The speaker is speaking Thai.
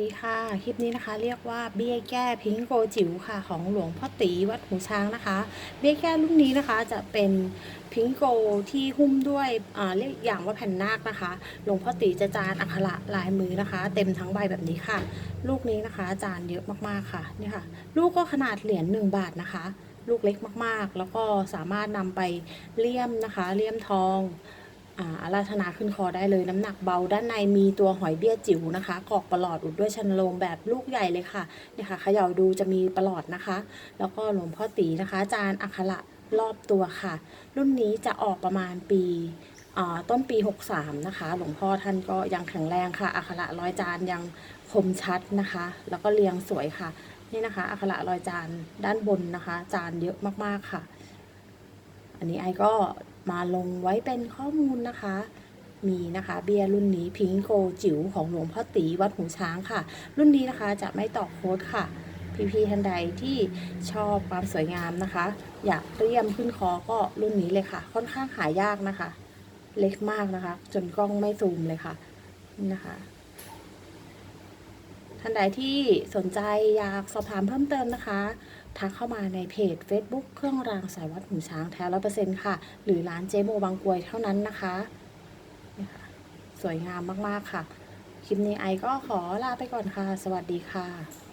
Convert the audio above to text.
ดีค่ะ คลิปนี้นะคะเรียกว่าเบี้ยแก้พิงโกจิ๋วค่ะ ของหลวงพ่อตีวัดหูช้างนะคะ เบี้ยแก้รุ่นนี้นะคะจะเป็นพิงโกที่หุ้มด้วยอ่าเรียกอย่างว่าแผ่นนาคนะคะ หลวงพ่อตีจะจานอักขระลายมือนะคะ เต็มทั้งใบแบบนี้ค่ะ ลูกนี้นะคะจานเยอะมากๆค่ะนี่ค่ะ ลูกก็ขนาดเหรียญหนึ่งบาทนะคะ ลูกเล็กมากๆ แล้วก็สามารถนำไปเลี่ยมนะคะ เลี่ยมทอง อ่าราธนาขึ้นคอได้เลยน้ำหนักเบาด้านในมีตัวหอยเบี้ยจิ๋วนะคะกรอกประหลอดอุดด้วยชันโลมแบบลูกใหญ่เลยค่ะเนี่ยค่ะเขย่าดูจะมีประหลอดนะคะ แล้วก็หลวงพ่อตีนะคะ จานอักขระรอบตัวค่ะ รุ่นนี้จะออกประมาณปีอ่าต้นปี 63 นะคะ หลวงพ่อท่านก็ยังแข็งแรงค่ะอักขระร้อยจานยังคมชัดนะคะ แล้วก็เรียงสวยค่ะ นี่นะคะอักขระร้อยจานด้านบนนะคะ จานเยอะมากๆค่ะ อันนี้ไอก็ มาลงไว้เป็นข้อมูลนะคะ มีนะคะเบียร์รุ่นนี้พิงโกจิ๋วของหลวงพ่อตีวัดหูช้างค่ะ รุ่นนี้นะคะจะไม่ต่อโค้ดค่ะพี่ๆท่านใดที่ชอบความสวยงามนะคะ อยากเรียมขึ้นคอก็รุ่นนี้เลยค่ะ ค่อนข้างหายากนะคะ เล็กมากนะคะ จนกล้องไม่ซูมเลยค่ะนะคะ ท่านใดที่สนใจอยากสอบถามเพิ่มเติมนะคะ ทักเข้ามาในเพจ Facebook เครื่องรางสายวัดหูช้างแท้ร้อเปอร์เซ็นต์ค่ะ หรือร้านเจโมบางกวยเท่านั้นนะคะนี่ค่ะสวยงามมาก ๆ ค่ะ คลิปนี้ไอก็ขอลาไปก่อนค่ะ สวัสดีค่ะ